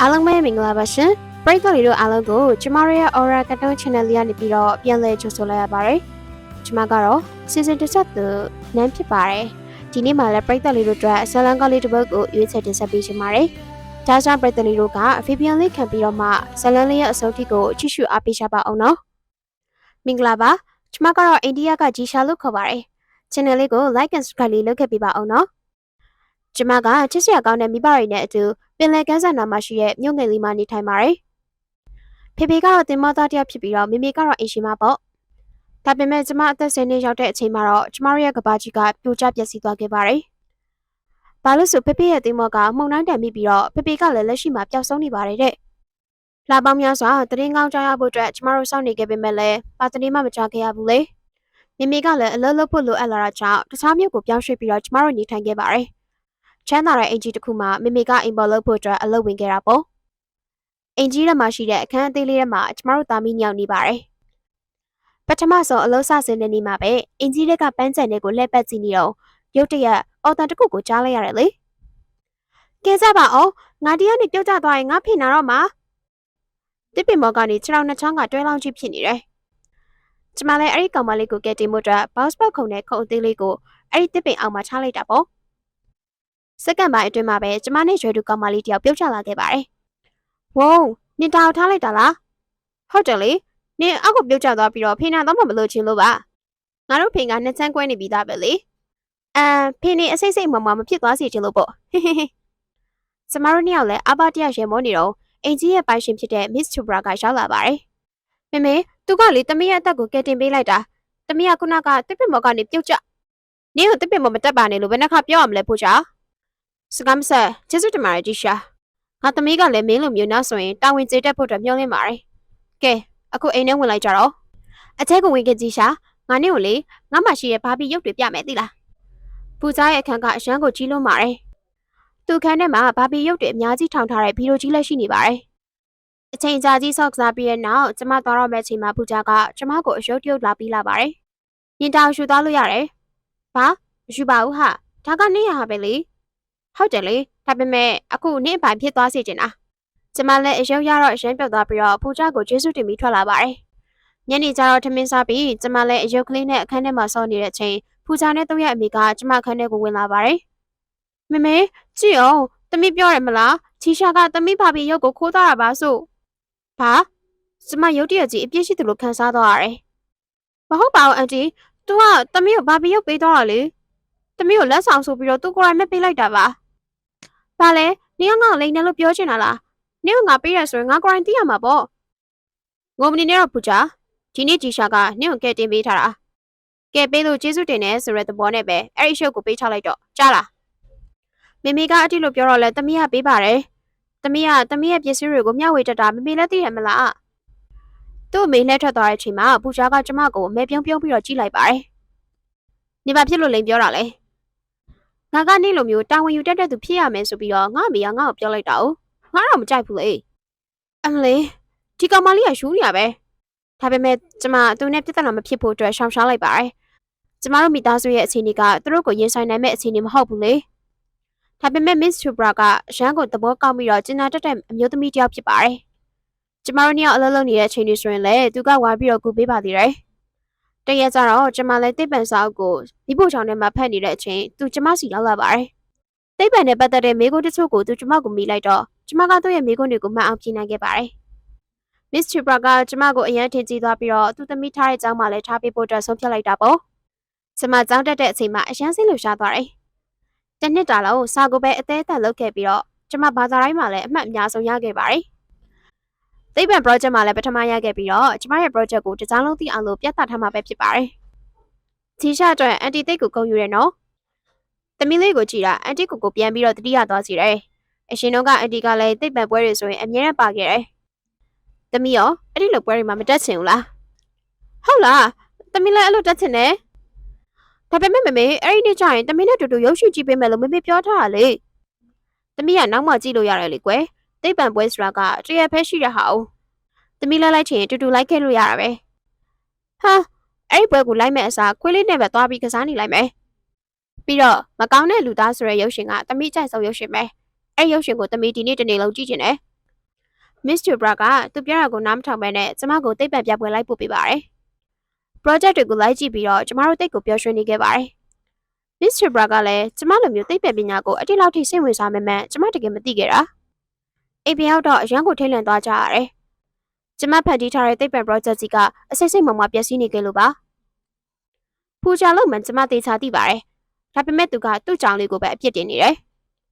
အားလုံးပဲမင်္ဂလာပါရှင်ပရိသတ်တွေတို့အားလုံးကိုကျမတို့ရဲ့ Aura Cartoon Channel လေးကနေပြီးတော့ပြန်လည်ကြိုဆိုလိုက်ရပါတယ်ကျမကတော့ Season တစ်ဆက်သူနန်းဖြစ်ပါတယ်ဒီနေ့မှလည်းပရိသတ်လေးတို့အတွက်ဇာလန်ကောလေးတစ်ပုဒ်ကိုရွေးချယ်တင်ဆက်ပေးချင်ပါတယ်ဒါကြောင့်ပရိသတ်လေးတို့ကအဖေပြန်လေးခံပြီးတော့မှဇာလန်လေးရဲ့အဆုံးထိကိုကြည့်ရှုအားပေးကြပါအောင်နော်မင်္ဂလာပါကျမကတော့အိန္ဒိယကဂျီရှာလို့ခေါ်ပါတယ် channel လေးကို like and subscribe လေးလုပ်ခဲ့ပေးပါအောင်နော် ကျမကချစ်စရာကောင်းတဲ့မိဘတွေနဲ့အတူပင်လယ်ကမ်းစပ်နာမှာရှိတဲ့မြို့ငယ်လေးမှာနေထိုင်ပါတယ်။ဖေဖေကတော့တင်မောသားတစ်ယောက်ဖြစ်ပြီးတော့မေမေကတော့အိမ်ရှိမှာပေါ့။ဒါပေမဲ့ကျမအသက်10နှစ်ရောက်တဲ့အချိန်မှာတော့ကျမတို့ရဲ့ကဘာကြီးကပြိုကျပျက်စီးသွားခဲ့ပါတယ်။ဘာလို့ဆိုဖေဖေရဲ့တင်မောကမှုန်တိုင်းတန်မိပြီးတော့ဖေဖေကလည်းလက်ရှိမှာပျောက်ဆုံးနေပါတယ်တဲ့။လာပေါင်းများစွာတရင်ကောင်းကြားရဖို့အတွက်ကျမတို့စောင့်နေခဲ့ပေမဲ့လည်းပါတနေမှမကြခဲ့ရဘူးလေ။မေမေကလည်းအလုပ်လုပ်ဖို့လိုအပ်လာတာကြောင့်တခြားမြို့ကိုပြောင်းရွှေ့ပြီးတော့ကျမတို့နေထိုင်ခဲ့ပါတယ်။ ချမ်းသာတဲ့အင်ဂျီတစ်ခုမှမိမိကအိမ်ပေါ်လုပ်ဖို့အတွက်အလုပ်ဝင်ခဲ့တာပေါ့အင်ဂျီထဲမှာရှိတဲ့အခန်းအသေးလေးထဲမှာကျမတို့သားမီးညောင်နေပါတယ်ပထမဆုံးအလုပ်စစင်းတဲ့နေ့မှာပဲအင်ဂျီတွေကပန်းချန်တွေကိုလှည့်ပတ်ကြည့်နေတော့ရုတ်တရက်အော်တန်တစ်ခုကိုကြားလိုက်ရတယ်လေကဲစားပါအောင်ငါတရားနေပြုတ်ကျသွားရင်ငါဖိနာတော့မှာတစ်ပင်မော်ကနေခြေထောက်နှစ်ချောင်းကတွဲလောင်းကြီးဖြစ်နေတယ်ကျမလည်းအဲ့ဒီကောင်မလေးကိုကဲတင်မှုအတွက်ဘောက်စ်ပေါက်ခုံနဲ့ခုံအသေးလေးကိုအဲ့ဒီတစ်ပင်အောင်မှာချလိုက်တာပေါ့ စက္ကန့်ပိုင်းအတွင်းမှာပဲကျမနဲ့ရွယ်တူကောင်မလေးတယောက်ပြုတ်ကျလာခဲ့ပါတယ်။ဝုန်းနင်တာကိုထားလိုက်တာလား။ဟုတ်တယ်လေ။နင်အောက်ကိုပြုတ်ကျသွားပြီးတော့ဖေနာတော့မှမလို့ချင်းလို့ပါ။ငါတို့ဖေကနှစ်ချမ်းကွဲနေပြီးသားပဲလေ။အမ်ဖေနေအစိမ့်စိမ့်မမမဖြစ်သွားစေချင်လို့ပေါ့။ဟေးဟေးဟေး။ကျမတို့နှစ်ယောက်လည်းအဘတရရေမောနေတော့အင်ကြီးရဲ့ပိုင်ရှင်ဖြစ်တဲ့ Miss Chubra ကရောက်လာပါတယ်။မေမေသူကလေတမီးရဲ့အသက်ကိုကယ်တင်ပေးလိုက်တာ။တမီးကခုနကတစ်ပင်မော်ကနေပြုတ်ကျ။နင်ကိုတစ်ပင်မော်မတက်ပါနဲ့လို့ဘယ်နှခါပြောရမလဲဖို့ချာ။ စကားမဆက်ကျေးဇူးတင်ပါတယ်တီရှာငါသမီးကလည်းမင်းလိုမျိုးနောက်ဆိုရင်တာဝန်ကျေတက်ဖို့အတွက်မျှော်လင့်ပါတယ်ကဲအခုအိမ်ထဲဝင်လိုက်ကြတော့အထက်ကဝင်ခဲ့ကြည့်ရှာငါနဲ့ကိုလေငါမှရှိရဲ့ဘာဘီရုပ်တွေပြမယ်သိလားပူစားရဲ့အခန်းကအရန်ကိုကြီးလွန်းပါတယ်သူခန်းထဲမှာဘာဘီရုပ်တွေအများကြီးထောင်ထားတဲ့ဗီဒီယိုကြီးလည်းရှိနေပါတယ်အချိန်ကြာကြီးဆော့ကစားပြီးတဲ့နောက်ကျမသွားတော့မယ့်အချိန်မှာပူကြကကျမကိုအယုတ်တရုတ်လာပြီးလာပါတယ်ရင်တောင်ရှူသွားလို့ရတယ်ဘာမရှူပါဘူးဟာဒါကနေရဟာပဲလေ ဟုတ်တယ်လေဒါပေမဲ့အခုနေ့ပိုင်းဖြစ်သွားစေချင်တာကျမလည်းအယုံရတော့အရင်ပြောက်သွားပြီးတော့ဖူချကိုကျေးဇူးတင်ပြီးထွက်လာပါတယ်ညနေကျတော့ထမင်းစားပြီးကျမလည်းအယုတ်ကလေးနဲ့အခန်းထဲမှာဆော့နေတဲ့အချိန်ဖူချနဲ့သူ့ရဲ့အမေကကျမအခန်းထဲကိုဝင်လာပါတယ်မမေကြည့်အောင်သမီးပြောရမလားချီရှာကသမီးဖာပြီးရုပ်ကိုခိုးသွားတာပါဆိုဘာကျမရုတ်တရက်ကြီးအပြစ်ရှိသလိုခံစားသွားရတယ်မဟုတ်ပါဘူးအန်တီ तू ကသမီးကိုဘာပြီးရုပ်ပေးသွားတာလေသမီးကိုလက်ဆောင်ဆိုပြီးတော့သူကိုယ်တိုင်မဲ့ပေးလိုက်တာပါ။ ဘာလဲ။နင်ကငါ့ကိုလိန်တယ်လို့ပြောချင်တာလား။နင်ကငါပေးရဆိုရင်ငါကိုယ်တိုင်သိရမှာပေါ့။ငုံမနေနဲ့တော့ပူချာ။ဒီနေ့ဂျီရှာကနင့်ကိုကဲတင်ပေးထားတာ။ကဲပေးလို့ကျေးဇူးတင်တယ်ဆိုတဲ့သဘောနဲ့ပဲအဲ့ဒီရှုပ်ကိုပေးချလိုက်တော့ကြားလား။မေမေကအတိလို့ပြောတော့လဲတမီးကပေးပါတယ်။တမီးကတမီးရဲ့ပစ္စည်းတွေကိုမျှဝေတတ်တာမေမေလည်းသိရမလား။သူ့အမေလှည့်ထွက်သွားတဲ့အချိန်မှာပူချာကကျမကိုမဲပြုံးပြုံးပြီးတော့ကြည့်လိုက်ပါတယ်။နေပါဖြစ်လို့လိန်ပြောတာလေ။ ငါကနေ့လိုမျိုးတာဝန်ယူတတ်တဲ့သူဖြစ်ရမယ်ဆိုပြီးတော့ငါအမေကငါ့ကိုပြောလိုက်တာ哦ငါတော့မကြိုက်ဘူးလေအမလေးဒီကောင်မလေးကယူနေရပဲဒါပေမဲ့ကျမသူနဲ့ပြဿနာမဖြစ်ဖို့အတွက်ရှောင်ရှားလိုက်ပါတယ်ကျမတို့မိသားစုရဲ့အခြေအနေကသူတို့ကိုရင်ဆိုင်နိုင်မဲ့အခြေအနေမဟုတ်ဘူးလေဒါပေမဲ့ Miss Chubra ကရန်ကိုသဘောကောက်ပြီးတော့ကျင်နာတက်တဲ့အမျိုးသမီးတစ်ယောက်ဖြစ်ပါတယ်ကျမတို့နှစ်ယောက်အလုပ်လုပ်နေတဲ့အချိန်တွေဆိုရင်လည်းသူကဝါပြီးတော့ကူပေးပါသေးတယ် တရက်ကျတော့ကျမလည်းတိတ်ပန်စာအုပ်ကိုမိဖို့ချောင်းထဲမှာဖတ်နေတဲ့အချိန်သူကျမစီရောက်လာပါတယ်။တိတ်ပံနဲ့ပတ်သက်တဲ့မိကုန်းတချို့ကိုသူကျမကိုမိလိုက်တော့ကျမကသူ့ရဲ့မိကုန်းတွေကိုမှတ်အောင်ပြင်နိုင်ခဲ့ပါတယ်။ Miss Chibra ကကျမကိုအရန်ထင်ကြီးသွားပြီးတော့သူသမီးထားတဲ့ကျောင်းမှာလည်းထားပေးဖို့အတွက်ဆုံးဖြတ်လိုက်တာပေါ့။ကျမကျောင်းတက်တဲ့အချိန်မှာအရန်စိတ်လှရှားသွားတယ်။တစ်နှစ်တာလုံးစာကိုပဲအသေးအသက်လုပ်ခဲ့ပြီးတော့ကျမဘာသာတိုင်းမှာလည်းအမှတ်အများဆုံးရခဲ့ပါတယ်။ သိပ္ပံ project မှာလည်းပထမရခဲ့ပြီးတော့ကျမရဲ့ project ကိုတစ်ကြောင်းလုံးသိအောင်လို့ပြသထားမှာပဲဖြစ်ပါတယ်။ဒီရှာအတွက်အန်တီတိတ်ကိုဂုဏ်ယူရနော်။သမီးလေးကိုကြည်တာအန်တီကိုကိုပြန်ပြီးတော့တတိယသွားစီတယ်။အရှင်တို့ကအန်တီကလည်းတိတ်ပံပွဲတွေဆိုရင်အမြဲတမ်းပါခဲ့တယ်။သမီးရောအဲ့ဒီလိုပွဲတွေမှာမတက်ချင်ဘူးလား။ဟုတ်လား။သမီးလည်းအဲ့လိုတက်ချင်တယ်။ဒါပေမဲ့မမေအဲ့ဒီနေ့ကျရင်သမီးနဲ့တူတူရုပ်ရှင်ကြည့်ပေးမယ်လို့မမေပြောထားတာလေ။သမီးကနောက်မှကြည့်လို့ရတယ်လေကွယ်။ တိတ်ပံပွဲဆိုတာကတရက်ဖဲရှိတဲ့ဟာ哦။သမီးလည်းလိုက်ချင်ရင်တူတူလိုက်ခဲ့လို့ရတာပဲ။ဟာအဲ့ဒီပွဲကိုလိုက်မဲ့အစားခွေးလေးနဲ့ပဲသွားပြီးကစားနေလိုက်မယ်။ပြီးတော့မကောင်းတဲ့လူသားဆိုတဲ့ရုပ်ရှင်ကတမိကြိုက်ဆုံးရုပ်ရှင်ပဲ။အဲ့ဒီရုပ်ရှင်ကိုတမိဒီနေ့တနေ့လုံးကြည့်ချင်တယ် Miss Chopra ကသူပြောတာကိုနားမထောင်ဘဲနဲ့ကျမကိုတိတ်ပံပြပွဲလိုက်ပို့ပေးပါတယ်။ project တွေကိုလိုက်ကြည့်ပြီးတော့ကျမတို့တိတ်ကိုပျော်ရွှင်နေခဲ့ပါတယ်။ Miss Chopra ကလည်းကျမလိုမျိုးတိတ်ပံပညာကိုအတိလောက်ထိစိတ်ဝင်စားမှမှန်ကျမတကယ်မသိခဲ့တာ။ အိမ်ပြန်ရောက်တော့အရန်ကိုထိတ်လန့်သွားကြရတယ်။ကျမဖန်တီးထားတဲ့တိတ်ပံ project ကြီးကအစိတ်စိတ်မမပျက်စီးနေကြလို့ပါ။ဖူချာလို့မှကျမသေချာသိပါတယ်။ဒါပေမဲ့သူကသူ့ကြောင်လေးကိုပဲအပြစ်တင်နေတယ်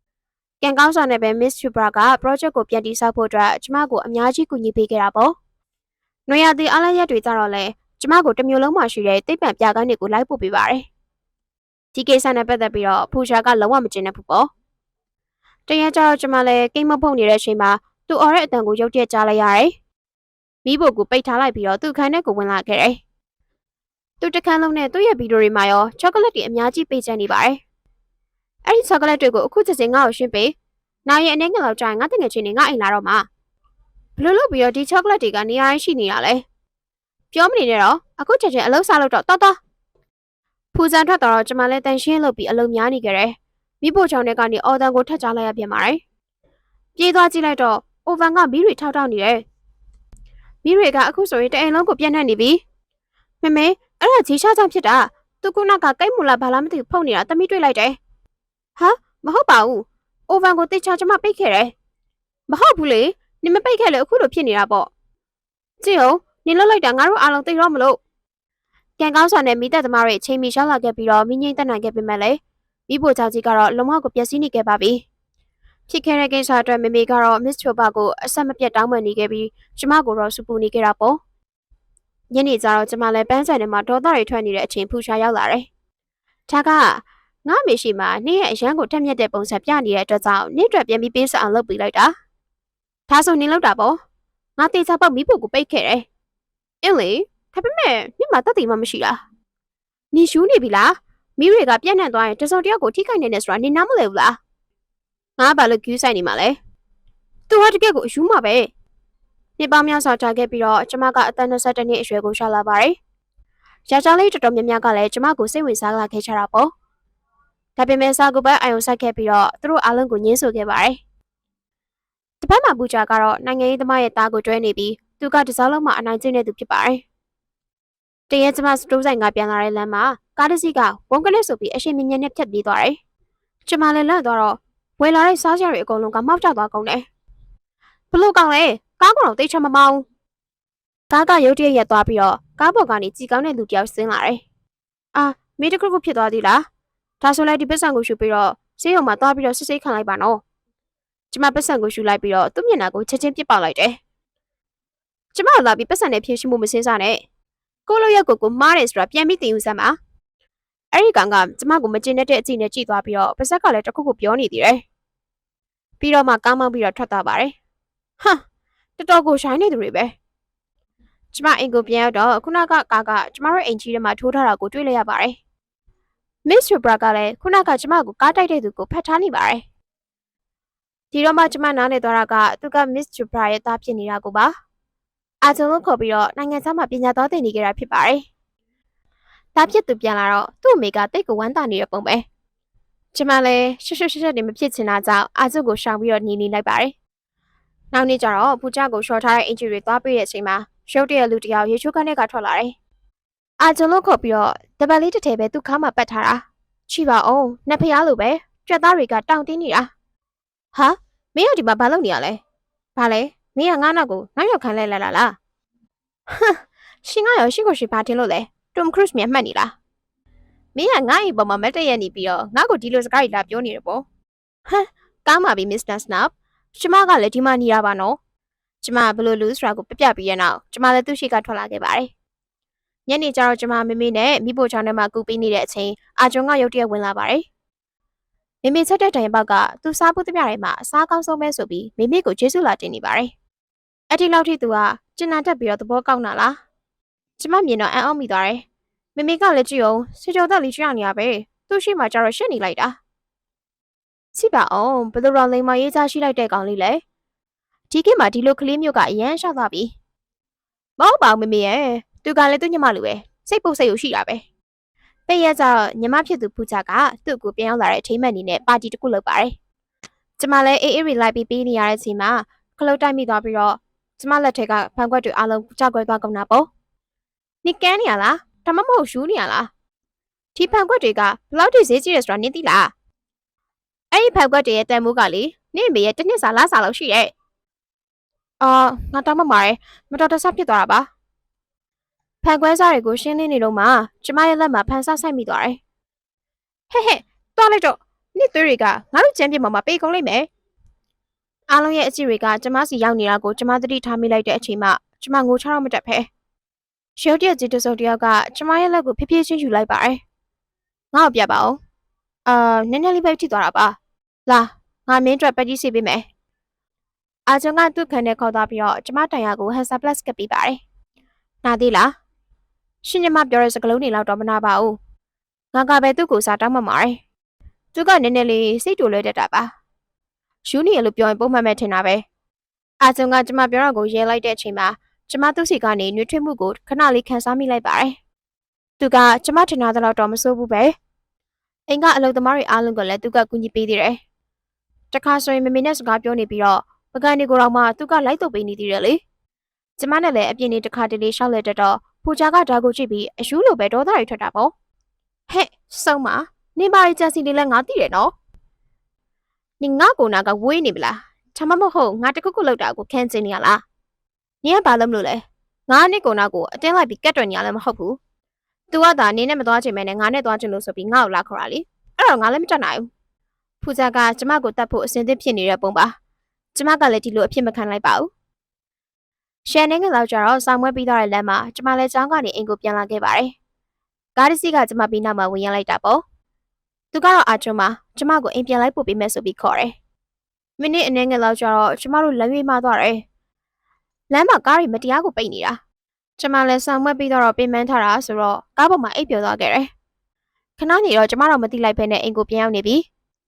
။ကံကောင်းစွာနဲ့ပဲ Miss Chopra က project ကိုပြန်တည်ဆောက်ဖို့အတွက်ကျမကိုအများကြီးကူညီပေးခဲ့တာပေါ့။နွေရာသီအားလပ်ရက်တွေကြတော့လဲကျမကိုတစ်မျိုးလုံးမှရှိတဲ့တိတ်ပံပြကန်းတွေကိုလိုက်ပို့ပေးပါတယ်။ဒီကိစ္စနဲ့ပတ်သက်ပြီးတော့ဖူရှာကလုံးဝမကျင်တဲ့ဘူးပေါ့။ တရက်ကျတော့ကျမလည်းကိတ်မဖုတ်နေတဲ့အချိန်မှာသူអော်တဲ့အတန်ကိုရုတ်တရက်ကြားလိုက်ရတယ်။မိဖို့ကိုပိတ်ထားလိုက်ပြီးတော့သူ့ခန်းထဲကိုဝင်လာခဲ့တယ်။သူတခန်းလုံးနဲ့သူ့ရဲ့ဗီဒီယိုတွေမှာရောချောကလက်တွေအများကြီးပေးချင်နေပါတယ်။အဲ့ဒီချောကလက်တွေကိုအခုချက်ချင်းငါ့ကိုရှင်းပေး။နောက်ရက်အနေငယ်လောက်ကြာရင်ငါတငယ်ချင်းတွေငါအိမ်လာတော့မှာ။ဘလို့လို့ပြီးတော့ဒီချောကလက်တွေကနေရာရှိနေတာလဲ။ပြောမနေနဲ့တော့အခုချက်ချင်းအလုပ်စားလို့တော့တော်တော်ဖူဇန်ထွက်တော့ကျမလည်းတန်ရှင်းလုပ်ပြီးအလုပ်များနေကြတယ်။ မိဖို့ချောင်းတွေကနေအော်တန်ကိုထက်ချလိုက်ရပြန်ပါတယ်။ပြေးသွားကြည့်လိုက်တော့အိုဗန်ကမီးတွေထောက်ထောက်နေတယ်။မီးတွေကအခုဆိုရင်တအိမ်လုံးကိုပြန့်နှံ့နေပြီ။မမေအဲ့ဒါကြီးရှားကြောင့်ဖြစ်တာ။သူကနောက်ကကိတ်မူလာဘာလားမသိဘူးဖုန်နေတာတမိတွေ့လိုက်တယ်။ဟာမဟုတ်ပါဘူး။အိုဗန်ကိုတိတ်ချကျမပိတ်ခဲ့တယ်။မဟုတ်ဘူးလေ။နင်မပိတ်ခဲ့လေအခုလိုဖြစ်နေတာပေါ့။ကြည့်အောင်နင်လှုပ်လိုက်တာငါတို့အားလုံးသိတော့မလို့ကံကောင်းစွာနဲ့မိသက်သမားတွေအချိန်မီရောက်လာခဲ့ပြီးတော့မိငိမ့်တက်နိုင်ခဲ့ပေမဲ့လေ မိဖို့ချောင်ကြီးကတော့လုံးဝကိုပျက်စီးနေခဲ့ပါပြီဖြစ်ခဲ့တဲ့ကိစ္စအတွက်မေမေကတော့ Miss Chopa ကိုအဆက်မပြတ်တောင်းပန်နေခဲ့ပြီးကျမကိုတော့စူပူနေခဲ့တာပေါ့ညနေကျတော့ကျမလည်းပန်းဆိုင်ထဲမှာဒေါသတွေထွက်နေတဲ့အချိန်ဖူရှာရောက်လာတယ်ဒါကငါမေရှိမှာနေ့ရဲ့အရန်ကိုထက်မြက်တဲ့ပုံစံပြနေတဲ့အတွက်ကြောင့်နေ့အတွက်ပြန်ပြီးပေးစအောင်လုပ်ပေးလိုက်တာဒါဆိုနေလောက်တာပေါ့ငါတေချာပေါက်မိဖို့ကိုပိတ်ခဲ့တယ်အင်းလေဒါပေမဲ့နေ့မှာတက်တည်မှမရှိတာနေရှူးနေပြီလား မိတွေကပြက်နှံ့သွားရင်တစုံတယောက်ကိုထိခိုက်နေနေဆိုတာနေနားမလဲဘူးလားငါဘာလို့ကျူးဆိုင်နေမှာလဲသူဟာတကယ်ကိုအယူမှာပဲနေပေါင်းများစွာကြာခဲ့ပြီးတော့ကျမကအသက်22နှစ်အရွယ်ကိုရှာလာပါတယ်ယောက်ျားလေးတော်တော်များများကလည်းကျမကိုစိတ်ဝင်စားလာခဲ့ကြတာပေါ့ဒါပေမဲ့စာကူပဲအာယုံဆက်ခဲ့ပြီးတော့သူတို့အားလုံးကိုညှင်းဆိုခဲ့ပါတယ်တစ်ဖက်မှာပူချာကတော့နိုင်ငံရေးသမားရဲ့တားကိုတွဲနေပြီးသူကတစားလုံးမှာအနိုင်ကျင့်နေသူဖြစ်ပါတယ်တရက်ကျမစတိုးဆိုင်ကပြန်လာတဲ့လမ်းမှာ ကားတစ်စီးကဝန်ကလေးဆိုပြီးအရှင်မြင့်မြတ်နဲ့ဖြတ်ပြေးသွားတယ်။ကျမလည်းလန့်သွားတော့ဝယ်လာတဲ့စားစရာတွေအကုန်လုံးကမောက်ကျသွားကုန်တယ်။ဘလို့ကောင်းလဲကားကတော့တိတ်ချမမောင်း။ကားကရုတ်တရက်ရက်သွားပြီးတော့ကားပေါ်ကနေကြည်ကောင်းတဲ့လူတယောက်ဆင်းလာတယ်။အာမိတခုခုဖြစ်သွားသေးလား။ဒါဆိုလည်းဒီပစ္စံကိုရှူပြီးတော့ဆေးရုံမှာသွားပြီးတော့စစ်ဆေးခံလိုက်ပါနော်။ကျမပစ္စံကိုရှူလိုက်ပြီးတော့သူ့မျက်နှာကိုချက်ချင်းပစ်ပေါက်လိုက်တယ်။ကျမလာပြီးပစ္စံနဲ့ဖြည့်ရှင်းမှုမစင်းစားနဲ့။ကိုလိုရက်ကိုကိုမားတယ်ဆိုတာပြန်ပြီးသိယူစမ်းပါ အဲ့ဒီကောင်ကကျမကိုမကျင်တဲ့အကြည့်နဲ့ကြည့်သွားပြီးတော့ပါဇက်ကလည်းတခုခုပြောနေသေးတယ်ပြီးတော့မှကားမောင်းပြီးတော့ထွက်သွားပါတယ်ဟမ်တော်တော်ကိုရှိုင်းနေသူတွေပဲကျမအိမ်ကိုပြန်ရောက်တော့ခုနကကားကကျမတို့အိမ်ကြီးထဲမှာထိုးထားတာကိုတွေ့လိုက်ရပါတယ် Miss Chopra ကလည်းခုနကကျမကိုကားတိုက်တဲ့သူကိုဖတ်ထားနေပါတယ်ဒီတော့မှကျမနားနေသွားတာကသူက Miss Chopra ရဲ့သားဖြစ်နေတာကိုပါအာဂျုံလို့ခေါ်ပြီးတော့နိုင်ငံခြားမှာပညာတော်သင်နေကြတာဖြစ်ပါတယ်။ ဒါဖြစ်သူပြန်လာတော့သူ့အမေကတိတ်ကိုဝမ်းသာနေတဲ့ပုံပဲ။ကျမလည်းရှွတ်ရှွတ်ရှွတ်ရှွတ်နေမဖြစ်ချင်တာကြောင့်အာဂျုကိုရှောင်ပြီးတော့နေနေလိုက်ပါတယ်။နောက်နေ့ကျတော့ပူကြကိုရှော့ထားတဲ့အင်ဂျီတွေသွားပြည့်တဲ့အချိန်မှာရုပ်တရက်လူတယောက်ရေချိုးခန်းထဲကထွက်လာတယ်။အာဂျုံလို့ခေါ်ပြီးတော့တပတ်လေးတစ်ထည်ပဲသူ့ခါမှာပတ်ထားတာ။ချိပါအောင်နှစ်ဖျားလိုပဲကြွက်သားတွေကတောင်တင်းနေတာ။ဟာမင်းတို့ဒီမှာဘာလုပ်နေရလဲ။ဘာလဲ။မင်းကငါနောက်ကိုနောက်ရောက်ခံလဲလာလားဟမ်ရှင်ကရောရှင်ကိုရှင်ဘာတင်လို့လဲ တွမ်ခရုစ်မြန်မှတ်နေလားမင်းကငါ့အိမ်ပေါ်မှာမတ်တရက်နေပြီးတော့ငါ့ကိုဒီလိုစကားတွေလာပြောနေတယ်ပေါ့ဟမ်ကောင်းပါပြီမစ္စတာစနပ်ကျမကလည်းဒီမှာနေရပါနော်ကျမဘလို့လူဆိုတာကိုပြပြပြီးရနောက်ကျမလည်းသူ့ရှိကထွက်လာခဲ့ပါတယ်ညနေကျတော့ကျမမမေနဲ့မိဖို့ချောင်းထဲမှာကူပေးနေတဲ့အချိန်အာကျွန်းကရုတ်တရက်ဝင်လာပါတယ်မမေချက်တဲ့တိုင်ပေါက်ကသူစားဖို့တပြတွေမှာအစားကောင်းဆုံးပဲဆိုပြီးမမေကိုကျေးဇူးလာတင်နေပါတယ်အဲ့ဒီလောက်ထိသူကကျင်နာတက်ပြီးတော့သဘောကောက်နာလား ကျမမြင်တော့အံ့ဩမိသွားတယ်မမေကလည်းကြည့်အောင်စေကျော်သက်လေးကြွနေရပဲသူ့ရှိမှကျတော့ရှက်နေလိုက်တာကြည့်ပါအောင်ဘယ်လိုတော့လိမ်မရေးစားရှိလိုက်တဲ့ကောင်လေးလဲဒီကိမှာဒီလိုကလေးမျိုးကအရန်ရှောက်သွားပြီမဟုတ်ပါဘူးမမေရဲ့သူကလည်းသူ့ညမလိုပဲစိတ်ပုတ်စိတ်ကိုရှိတာပဲပိတ်ရက်ကျတော့ညီမဖြစ်သူဖူချာကသူ့ကိုပြန်ရောက်လာတဲ့အထိမ့်မှန်နေနဲ့ပါတီတစ်ခုလုပ်ပါတယ်ကျမလည်းအေးအေးရီလိုက်ပြီးပြီးနေရတဲ့အချိန်မှာခလုတ်တိုက်မိသွားပြီးတော့ကျမလက်ထက်ကဖန်ခွက်တွေအလုံးကြောက်ကွဲသွားကုန်တာပေါ့။ နိကန်းနေရလားဒါမှမဟုတ်ယူနေရလားဒီဖန်ခွက်တွေကဘယ်လောက်ထိဈေးကြီးရဆိုတာနင်သိလားအဲ့ဒီဖန်ခွက်တွေရဲ့တန်မိုးကလေနင့်အမေရဲ့တစ်နှစ်စာလစာလောက်ရှိရဲ့အာငါတောင်းမမာရဲမတော်တဆဖြစ်သွားတာပါဖန်ခွဲစားတွေကိုရှင်းလင်းနေတော့မှကျမရဲ့လက်မှာဖန်ဆဆိုင်မိသွားတယ်ဟဲ့ဟဲ့သွားလိုက်တော့နေ့သွေးတွေကငါတို့ကျမ်းပြမှာမပေးကုန်လိမ့်မယ်အားလုံးရဲ့အကြည့်တွေကကျမစီရောက်နေတာကိုကျမသတိထားမိလိုက်တဲ့အချိန်မှကျမငိုချတော့မတက်ဖဲ ရုတ်တရက်ကြီးတစုံတယောက်ကကျမရဲ့လက်ကိုဖြည်းဖြည်းချင်းယူလိုက်ပါတယ်ငါ့ကိုပြပါဦးအာနည်းနည်းလေးပဲထိသွားတာပါလာငါမင်းအတွက်ပက်ကြီးစီပေးမယ်အာဂျွန်ကသူ့ခံနဲ့ခေါ်သွားပြီးတော့ကျမတိုင်ရကိုဟန်ဆာပလတ်ကပ်ပေးပါတယ်နားသေးလားရှင်ညမပြောတဲ့စကားလုံးတွေလောက်တော့မနာပါဘူးငါကပဲသူ့ကိုစားတောင်းမှမှာတယ်သူကနည်းနည်းလေးစိတ်တူလွဲတတ်တာပါယူနီရလို့ပြောရင်ပုံမှန်မဲ့ထင်တာပဲအာဂျွန်ကကျမပြောတာကိုရဲလိုက်တဲ့အချိန်မှာ ကျမသူ့စီကနေနှွေးထွေးမှုကိုခဏလေးခံစားမိလိုက်ပါတယ်သူကကျမထင်တာတော့မဆိုးဘူးပဲအိမ်ကအလုပ်သမားတွေအားလုံးကလည်းသူကကူညီပေးသေးတယ်တခါဆိုရင်မမေနဲ့စကားပြောနေပြီးတော့ပကံတွေကိုတော့မှသူကလိုက်တော့ပေးနေသေးတယ်လေကျမနဲ့လည်းအပြင်နေတစ်ခါတလေရှောက်လက်တတော့ဖူချာကဓာတ်ကိုကြည့်ပြီးအယူလိုပဲဒေါသတွေထွက်တာပေါ့ဟဲ့ဆုံးမနေပါရီကြစီလေးလည်းငါသိတယ်နော်နင်ငါကိုနာကဝေးနေပလားချမမဟုတ်ငါတခုခုလောက်တာကိုခန်းကျင်နေရလား နင်ကဘာလုပ်မလို့လဲငါနဲ့ကိုနာကိုအတင်းလိုက်ပြီးကတ်တွယ်နေရလည်းမဟုတ်ဘူး तू ကသာနင်းနဲ့မသွားချင်မဲနဲ့ငါနဲ့သွားချင်လို့ဆိုပြီးငါ့ကိုလာခေါ်တာလေအဲ့တော့ငါလည်းမတက်နိုင်ဘူးဖူဇာကကျမကိုတတ်ဖို့အစင်သစ်ဖြစ်နေတဲ့ပုံပါကျမကလည်းဒီလိုအဖြစ်မခံလိုက်ပါဘူးရှန်နေကလောက်ကြတော့ဆောင်းမွဲပြီးသွားတဲ့လမ်းမှာကျမလည်းကျောင်းကနေအိမ်ကိုပြန်လာခဲ့ပါတယ်ကားတစ်စီးကကျမပြီးနောက်မှာဝင်ရလိုက်တာပေါ့သူကတော့အာကျွန်းမှာကျမကိုအိမ်ပြန်လိုက်ပို့ပေးမယ်ဆိုပြီးခေါ်တယ်မိနစ်အနည်းငယ်လောက်ကြတော့ကျမတို့လမ်းရွေးမှသွားတယ် လမ်းမှာကားတွေမတရားကိုပိတ်နေတာကျမလည်းဆောင်မွက်ပြီးတော့ပြင်ပန်းထားတာဆိုတော့ကားပေါ်မှာအိပ်ပျော်သွားခဲ့တယ်။ခဏနေတော့ကျမတော့မသိလိုက်ဖဲနဲ့အိမ်ကိုပြန်ရောက်နေပြီ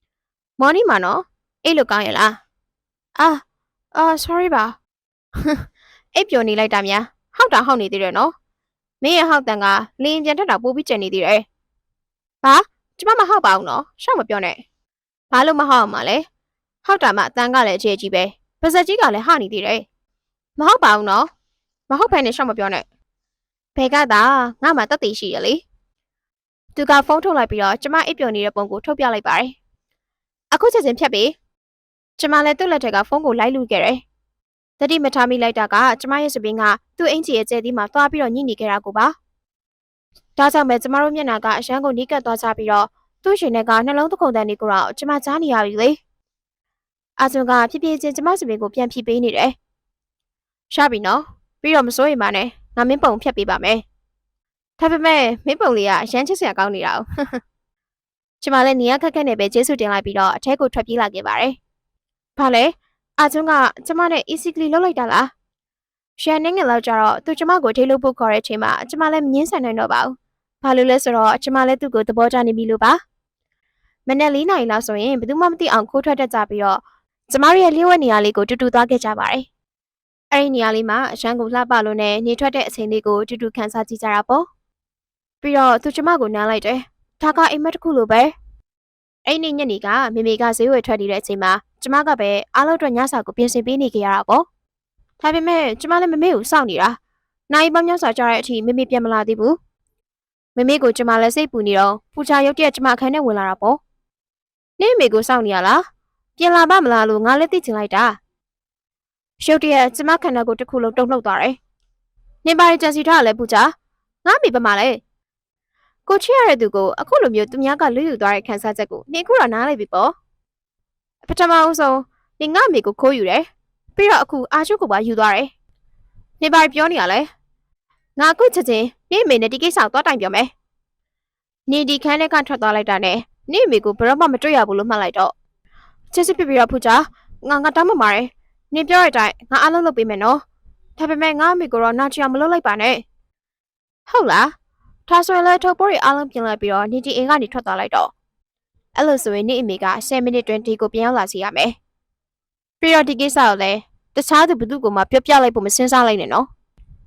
။မော်နီမှာနော်အိတ်လို့ကောင်းရလား။အာအာ sorry ပါ။အိပ်ပျော်နေလိုက်တာများဟောက်တာဟောက်နေသေးတယ်နော်။မင်းရဲ့ဟောက်တန်ကလင်းပြန်ထက်တာပိုးပြီးကျန်နေသေးတယ်။ဘာကျမမဟောက်ပါဘူးနော်။ရှောက်မပြောနဲ့။ဘာလို့မဟောက်အောင်မလဲ။ဟောက်တာမှအတန်ကလည်းအခြေကြီးပဲ။ပါဇက်ကြီးကလည်းဟနေသေးတယ်။ မဟုတ်ပါဘူးနော်။မဟုတ်ဖဲနဲ့ရှောက်မပြောနဲ့။ဘယ်ကသာငါမှတက်တည်ရှိရလေ။သူကဖုန်းထုတ်လိုက်ပြီးတော့ကျမအိပ်ပျော်နေတဲ့ပုံကိုထုတ်ပြလိုက်ပါတယ်။အခုချက်ချင်းဖြတ်ပြီ။ကျမလည်းသူ့လက်ထက်ကဖုန်းကိုလိုက်လူခဲ့တယ်။တတိမထားမိလိုက်တာကကျမရဲ့စပင်းကသူ့အင်ကြီးရဲ့ကျဲသီးမှာသွားပြီးတော့ညှိနေခဲ့တာကိုပါ။ဒါကြောင့်ပဲကျမတို့မျက်နှာကအရန်ကိုနီးကပ်သွားကြပြီးတော့သူ့ရှင်တွေကနှလုံးသခုန်တန်တွေကိုတော့ကျမကြားနေရပြီလေ။အာဇွန်ကဖြည်းဖြည်းချင်းကျမစပင်းကိုပြန်ဖြီးပေးနေတယ်။ ရှာပြီနော်။ပြီးတော့မစိုးရိမ်ပါနဲ့ငါမင်းပုံဖြတ်ပေးပါမယ်။ဒါပေမဲ့မင်းပုံလေးကအရန်ချစ်စရာကောင်းနေတာ哦။ကျမလည်းနေရခက်ခက်နဲ့ပဲကျေးဇူးတင်လိုက်ပြီးတော့အထဲကိုထွက်ပြေးလာခဲ့ပါတယ်။ဘာလဲ။အာကျွန်းကကျမနဲ့ easily လောက်လိုက်တာလား။ရှန်နေငယ်လောက်ကြတော့သူကျမကိုဒေးလို့ဖို့ခေါ်တဲ့အချိန်မှာကျမလည်းမငင်းဆန်နိုင်တော့ပါဘူး။ဘာလို့လဲဆိုတော့ကျမလည်းသူ့ကိုသဘောကျနေပြီလို့ပါ။မနေ့လေးနိုင်လောက်ဆိုရင်ဘယ်သူမှမသိအောင်ခိုးထွက်တတ်ကြပြီးတော့ကျမတို့ရဲ့လျှို့ဝှက်နေရာလေးကိုတူတူသွားခဲ့ကြပါတယ်။ အဲ့ဒီနေရာလေးမှာအရန်ကိုလှပလို့နဲ့နေထွက်တဲ့အချိန်လေးကိုတူတူခန်းစားကြည့်ကြတာပေါ့။ပြီးတော့သူကျမကိုနမ်းလိုက်တယ်။ဒါကအိမ်မက်တစ်ခုလိုပဲ။အဲ့ဒီညနေကမေမေကဈေးဝယ်ထွက်နေတဲ့အချိန်မှာကျမကပဲအားလုံးအတွက်ညစာကိုပြင်ဆင်ပေးနေကြရတာပေါ့။ဒါပေမဲ့ကျမလည်းမမေကိုစောင့်နေတာ။နိုင်ပေါင်းများစွာကြာတဲ့အထိမေမေပြန်မလာသေးဘူး။မေမေကိုကျမလည်းစိတ်ပူနေတော့ပူချာရုတ်တရက်ကျမအခန်းထဲဝင်လာတာပေါ့။နေမေကိုစောင့်နေရလား။ပြန်လာပါမလားလို့ငါလည်းသိချင်လိုက်တာ။ ရုတ်တရက်ကျမခန္ဓာကိုယ်တစ်ခုလုံးတုန်လှုပ်သွားတယ်။နေပါရကြံစီထားရလဲပူချာ။ငါမေပမာလဲ။ကိုချစ်ရတဲ့သူကိုအခုလိုမျိုးသူများကလွတ်ယူသွားတဲ့ခံစားချက်ကိုနေခုတော့နားလိုက်ပြီပေါ့။ပထမအဦးဆုံးနေငါမေကိုခိုးယူတယ်။ပြီးတော့အခုအာရှုကိုပါယူသွားတယ်။နေပါရပြောနေရလဲ။ငါအခုချက်ချင်းနေမေနဲ့ဒီကိစ္စကိုသွားတိုင်ပြောမယ်။နေဒီခန်းထဲကထွက်သွားလိုက်တာနဲ့နေမေကိုဘယ်တော့မှမတွေ့ရဘူးလို့မှတ်လိုက်တော့ချစ်စစ်ပြပြီးတော့ဖူချာငါငါတောင်းမမာတယ်။ နေပြောတဲ့အတိုင်းငါအားလုံးလုပ်ပေးမယ်နော်။ဒါပေမဲ့ငါအမေကိုတော့နာချီအောင်မလုပ်လိုက်ပါနဲ့။ဟုတ်လား။ဒါဆိုရင်လည်းထုတ်ပိုးတွေအားလုံးပြင်လိုက်ပြီးတော့နေဒီအိမ်ကနေထွက်သွားလိုက်တော့အဲ့လိုဆိုရင်နေအမေက10မိနစ်တွင်ဒီကိုပြန်ရောက်လာစီရမယ်။ပြီးတော့ဒီကိစ္စကိုလည်းတခြားသူဘသူ့ကိုမှပြောပြလိုက်ဖို့မစင်စားလိုက်နဲ့နော်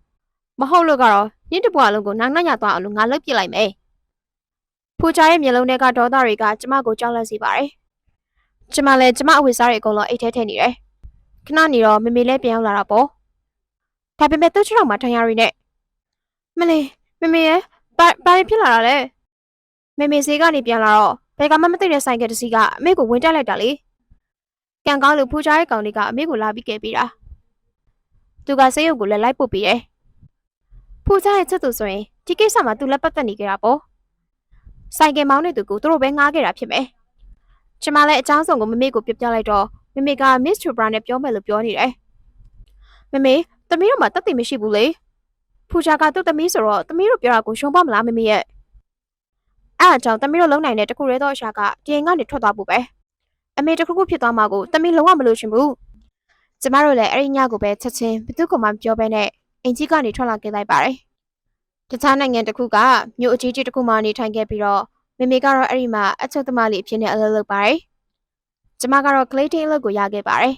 ။မဟုတ်လို့ကတော့ညစ်တပွားလုံးကိုနောက်နောက်ညသွားအောင်လို့ငါလုပ်ပြလိုက်မယ်။ဖူချာရဲ့မျက်လုံးထဲကဒေါသတွေကကျမကိုကြောက်လန့်စေပါတယ်။ကျမလည်းကျမအဝိစားတွေအကုန်လုံးအိတ်ထဲထည့်နေတယ်။ ခဏနေတော့မေမေလည်းပြန်ရောက်လာတာပေါ့ဒါပေမဲ့သူ့ချောင်းမှာထိုင်ရရနဲ့မလေးမေမေရဲ့ဘာဘာဖြစ်လာတာလဲမေမေဈေးကနေပြန်လာတော့ဘယ်ကမှမသိတဲ့ဆိုင်ကတစ်စီးကအမေကိုဝင်တက်လိုက်တာလေကံကောင်းလို့ဖူးချားရဲ့ကောင်လေးကအမေကိုလာပြီးကဲပေးတာသူကဆေးရုံကိုလည်းလိုက်ပို့ပေးတယ်ဖူးချားရဲ့ချက်သူဆိုရင်ဒီကိစ္စမှာသူလည်းပတ်သက်နေကြတာပေါ့ဆိုင်ကမောင်းနေသူကိုသူတို့ပဲငားခဲ့တာဖြစ်မယ်ကျမလည်းအချောင်းစုံကိုမမေကိုပြပြလိုက်တော့ မမေက Miss Chopra နဲ့ပြောမယ်လို့ပြောနေတယ်မမေသမီးတို့မှတက်သိမရှိဘူးလေဖူချာကသူ့သမီးဆိုတော့သမီးတို့ပြောတာကိုရှုံးပါမလားမမေရဲ့အဲ့အကြောင်းသမီးတို့လုံနိုင်တဲ့တခုရဲသောအရှာကဒီအိမ်ကနေထွက်သွားဖို့ပဲအမေတခုခုဖြစ်သွားမှာကိုသမီးလုံးဝမလို့ရှင်ဘူးကျမတို့လည်းအဲ့ဒီညကိုပဲချက်ချင်းဘသူကမှမပြောဘဲနဲ့အင်ကြီးကနေထွက်လာခဲ့လိုက်ပါတယ်တခြားနိုင်ငံတစ်ခုကမြို့အကြီးကြီးတစ်ခုမှနေထိုင်ခဲ့ပြီးတော့မေမေကတော့အဲ့ဒီမှာအချုပ်သမားလေးအဖြစ်နဲ့အလုပ်လုပ်ပါတယ် ကျမကတော့ clay tin အလုပ်ကိုရခဲ့ပါတယ်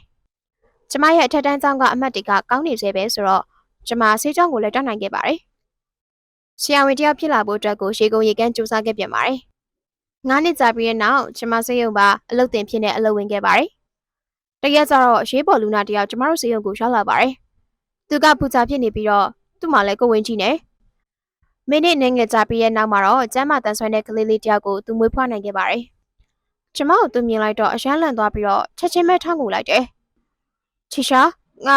ကျမရဲ့အထက်တန်းကျောင်းကအမတ်တွေကကောင်းနေစေပဲဆိုတော့ကျမဆေးကျောင်းကိုလည်းတက်နိုင်ခဲ့ပါတယ်ဆရာဝန်တယောက်ဖြစ်လာဖို့အတွက်ကိုရေကုန်ရေကန်းစူးစမ်းခဲ့ပြန်ပါတယ်ငါးနှစ်ကြာပြီးတဲ့နောက်ကျမဆေးရုံပါအလုပ်တင်ဖြစ်နေအလုပ်ဝင်ခဲ့ပါတယ်တရက်ကျတော့ရေးပေါ်လူနာတယောက်ကျမတို့ဆေးရုံကိုရောက်လာပါတယ်သူကပူဇာဖြစ်နေပြီးတော့သူ့မှာလည်းကိုဝင်ကြီးနေမိနစ်နဲ့ငယ်ကြာပြီးတဲ့နောက်မှာတော့ကျမ်းမာတန်ဆွမ်းတဲ့ကလေးလေးတယောက်ကိုသူမွေးဖွားနိုင်ခဲ့ပါတယ် ကျမကိုသူမြင်လိုက်တော့အယမ်းလန့်သွားပြီးတော့ချက်ချင်းပဲထောင်းကူလိုက်တယ်ချီရှာငါ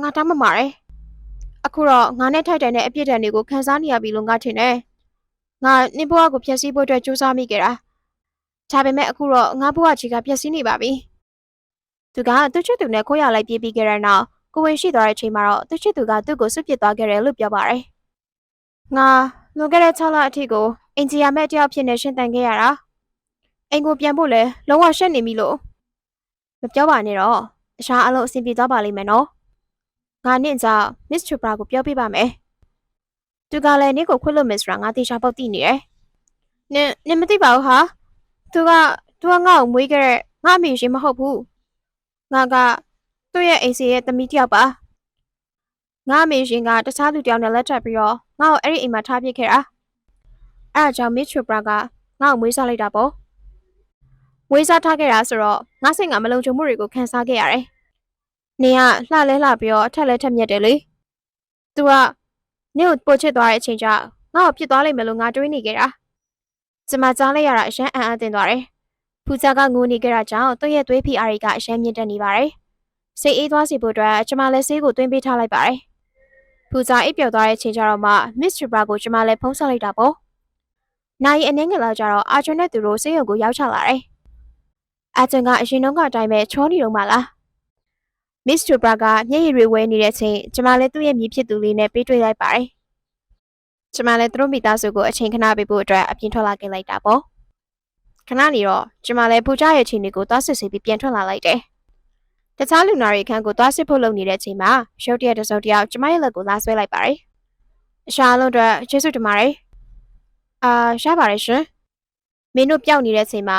ငါတောင်းမမာတယ်အခုတော့ငါနဲ့ထိုက်တန်တဲ့အပြစ်ဒဏ်တွေကိုခံစားနေရပြီလို့ငါထင်တယ်ငါနင့်ဘဝကိုဖျက်ဆီးဖို့အတွက်ကြိုးစားမိခဲ့တာဒါပေမဲ့အခုတော့ငါဘဝချီကဖျက်ဆီးနေပါပြီသူကသူ့ချစ်သူနဲ့ခိုးရလိုက်ပြေးပြီးခဲ့တဲ့နောက်ကိုဝင်ရှိသွားတဲ့အချိန်မှာတော့သူ့ချစ်သူကသူ့ကိုဆွတ်ပစ်သွားခဲ့တယ်လို့ပြောပါတယ်ငါလွန်ခဲ့တဲ့6လအထိကိုအင်ဂျီယာမဲ့တယောက်ဖြစ်နေရှင်းတန်ခဲ့ရတာ အိမ်ကိုပြန်ဖို့လဲလုံးဝရှက်နေပြီလို့မပြောပါနဲ့တော့အရှာအလုံးအဆင်ပြေသွားပါလိမ့်မယ်နော်ငါနဲ့ကြောင့် Miss Chopra ကိုပြောပြပါမယ်သူကလည်းနင့်ကိုခွင့်လို့မယ်ဆိုတာငါတေချာပေါက်သိနေတယ်နင်နင်မသိပါဘူးဟာသူကသူကငါ့ကိုမွေးခဲ့တဲ့ငါအမေရှင်မဟုတ်ဘူးငါကသူ့ရဲ့အိမ်စီရဲ့သမီးတယောက်ပါငါအမေရှင်ကတခြားလူတယောက်နဲ့လက်ထပ်ပြီးတော့ငါ့ကိုအဲ့ဒီအိမ်မှာထားပစ်ခဲ့တာအဲ့အကြောင့် Miss Chopra ကငါ့ကိုမွေးစားလိုက်တာပေါ့ မွေးစားထားခဲ့တာဆိုတော့ငါစိတ်ကမလုံခြုံမှုတွေကိုခံစားခဲ့ရတယ်။နေကလှလဲလှပြီးတော့အထက်လဲထက်မြက်တယ်လေ။ तू ကနေကိုပို့ချစ်သွားတဲ့အချိန်ကျငါ့ကိုပြစ်သွားလိမ့်မယ်လို့ငါတွေးနေခဲ့တာ။ကျမကြားလိုက်ရတာအရှမ်းအံ့အားသင့်သွားတယ်။ဖူစာကငိုနေကြတာကြောင့်သူ့ရဲ့သွေးဖိအားတွေကအရှမ်းမြင့်တက်နေပါတယ်။စိတ်အေးသွားစီဖို့အတွက်ကျမလည်းဆေးကိုသွင်းပေးထားလိုက်ပါတယ်။ဖူစာအိပ်ပျော်သွားတဲ့အချိန်ကျတော့မှ Miss Chopra ကိုကျမလည်းဖုန်းဆက်လိုက်တာပေါ့။နိုင်အနှင်းငယ်လောက်ကျတော့အာချွန်နဲ့သူတို့ဆေးရုံကိုရောက်ချလာတယ်။ အာချွန်ကအရင်တုန်းကအတိုင်းပဲချောနေတော့မှလား။ Miss Chopra ကမျက်ရည်တွေဝဲနေတဲ့အချိန်ကျမလည်းသူ့ရဲ့မြည်ဖြစ်သူလေးနဲ့ပေးတွေ့လိုက်ပါတယ်။ကျမလည်းသူတို့မိသားစုကိုအချိန်ခဏပေးဖို့အတွက်အပြင်ထွက်လာခဲ့လိုက်တာပေါ့။ခဏနေတော့ကျမလည်းပူကြရဲ့အချိန်တွေကိုသွားစစ်စီပြီးပြန်ထွက်လာလိုက်တယ်။တခြားလူနာတွေခန်းကိုသွားစစ်ဖို့လုပ်နေတဲ့အချိန်မှာရုတ်တရက်တစ်စုံတစ်ယောက်ကျမရဲ့လက်ကိုလာဆွဲလိုက်ပါတယ်။အရှာလုံးအတွက်ကျေးဇူးတင်ပါတယ်။အာရပါတယ်ရှင်။မင်းတို့ပျောက်နေတဲ့အချိန်မှာ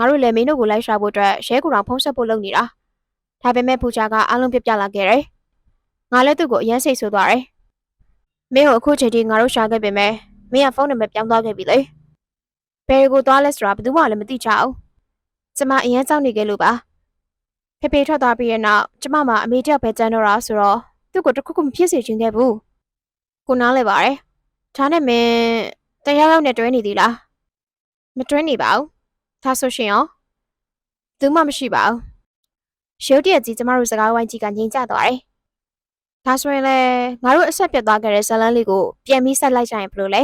ငါတို့လည်းမင်းတို့ကိုလိုက်ရှာဖို့အတွက်ရဲကူတော်ဖုံးဆက်ဖို့လုပ်နေတာ။ဒါပေမဲ့ဖူချာကအားလုံးပြပြလာခဲ့တယ်။ငါလည်းသူ့ကိုအယမ်းစိတ်ဆိုးသွားတယ်။မင်းကိုအခုချိန်ထိငါတို့ရှာခဲ့ပေမဲ့မင်းကဖုန်းနံပါတ်ပြောင်းသွားခဲ့ပြီလေ။ဘယ်ကိုသွားလဲဆိုတာဘယ်သူမှလည်းမသိကြဘူး။ကျမအယမ်းကြောက်နေခဲ့လို့ပါ။ဖေဖေထွက်သွားပြီးရဲ့နောက်ကျမမှအမေတယောက်ပဲကြမ်းတော့တာဆိုတော့သူ့ကိုတခုခုမဖြစ်စေချင်ခဲ့ဘူး။ကိုနားလဲပါတယ်။ဒါနဲ့မင်းတရားရောက်နဲ့တွဲနေသေးလား။မတွဲနေပါဘူး။ ဒါဆိုရှင်ရောသူမှမရှိပါဘူး။ရုတ်တရက်ကြီးကျမတို့စကားဝိုင်းကြီးကငြိမ်ကျသွားတယ်။ဒါဆိုရင်လေငါတို့အဆက်ပြတ်သွားခဲ့တဲ့ဇလန်းလေးကိုပြန်ပြီးဆက်လိုက်ကြရင်ဘယ်လိုလဲ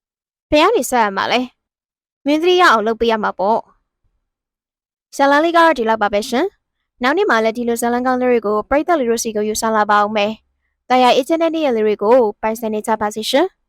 ။ဘယ်ကနေဆက်ရမှာလဲ။မင်းသတိရအောင်လုပ်ပေးရမှာပေါ့။ဇလန်းလေးကတော့ဒီလောက်ပါပဲရှင်။နောက်နေ့မှလည်းဒီလိုဇလန်းကောင်းလေးတွေကိုပရိသတ်လေးတို့စီကိုယူဆလာပါအောင်မယ်။တရားအေဂျင့်တဲ့နေ့ရက်လေးတွေကိုပိုင်ဆိုင်နေကြပါစီရှင်။